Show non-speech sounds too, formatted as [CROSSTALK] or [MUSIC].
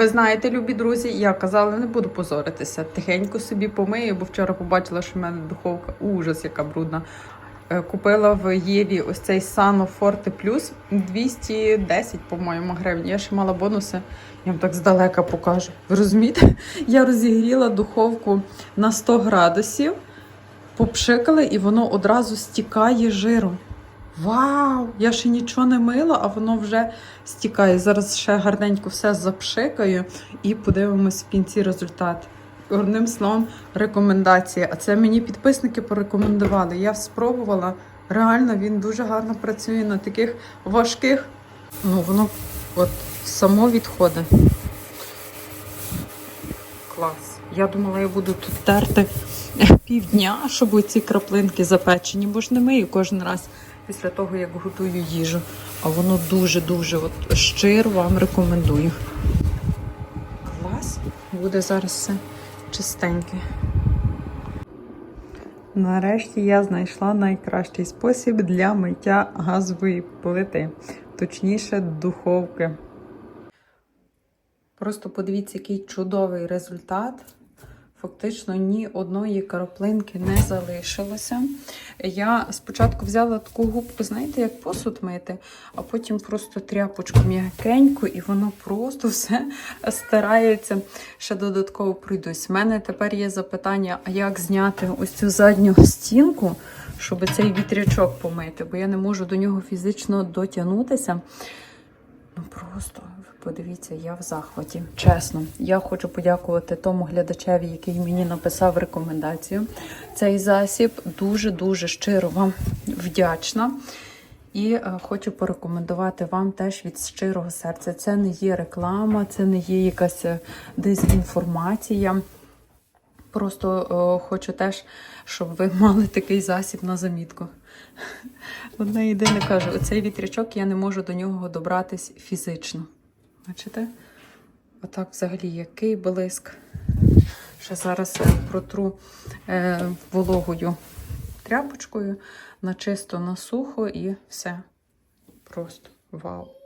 Ви знаєте, любі друзі, я казала, не буду позоритися. Тихенько собі помию, бо вчора побачила, що в мене духовка ужас, яка брудна. Е, Купила в Єві ось цей Sano Forte Plus 210, по-моєму, гривень. Я ще мала бонуси, я вам так здалека покажу. Ви розумієте? [LAUGHS] Я розігріла духовку на 100 градусів, попшикала, і воно одразу стікає жиром. Вау! Я ще нічого не мила, а воно вже стікає. Зараз ще гарненько все запшикаю і подивимось в кінці результат. Одним словом, рекомендація. А це мені підписники порекомендували. Я спробувала. Реально він дуже гарно працює на таких важких. Ну, воно от само відходить. Клас. Я думала, я буду тут терти півдня, щоб ці краплинки запечені, бо ж не мию кожен раз після того, як готую їжу. А воно дуже-дуже от щиро вам рекомендую. Клас. Буде зараз все чистеньке. Нарешті я знайшла найкращий спосіб для миття газової плити, точніше, духовки. Просто подивіться, який чудовий результат. Фактично ні одної краплинки не залишилося. Я спочатку взяла таку губку, знаєте, як посуд мити, а потім просто тряпочку м'якеньку, і воно просто все старається. Ще додатково пройдусь. У мене тепер є запитання: а як зняти ось цю задню стінку, щоб цей вітрячок помити, бо я не можу до нього фізично дотягнутися. Просто подивіться, я в захваті. Чесно, я хочу подякувати тому глядачеві, який мені написав рекомендацію. Цей засіб дуже-дуже щиро вам вдячна. І е, хочу порекомендувати вам теж від щирого серця. Це не є реклама, це не є якась е, дезінформація. Просто е, хочу теж, щоб ви [LAUGHS] мали такий засіб на замітку. Одне єдине кажу, оцей вітрячок я не можу до нього добратись фізично. Бачите? Отак взагалі який блиск. Ще зараз протру е, вологою тряпочкою на чисто на сухо і все. Просто вау.